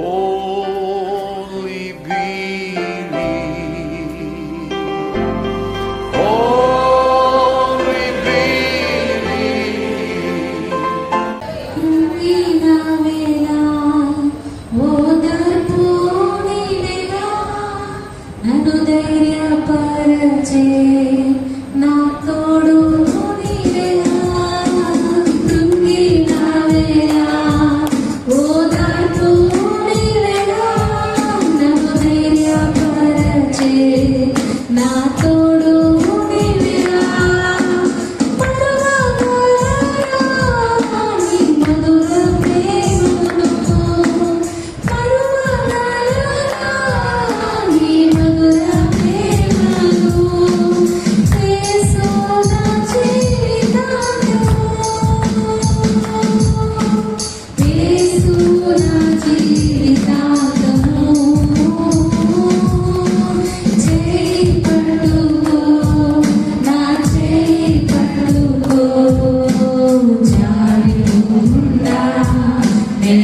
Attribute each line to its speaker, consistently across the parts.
Speaker 1: Only believe. Only believe.
Speaker 2: তুমি নামে না ওদার পুনি না অনুদৈর্য পরচে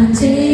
Speaker 2: I'll take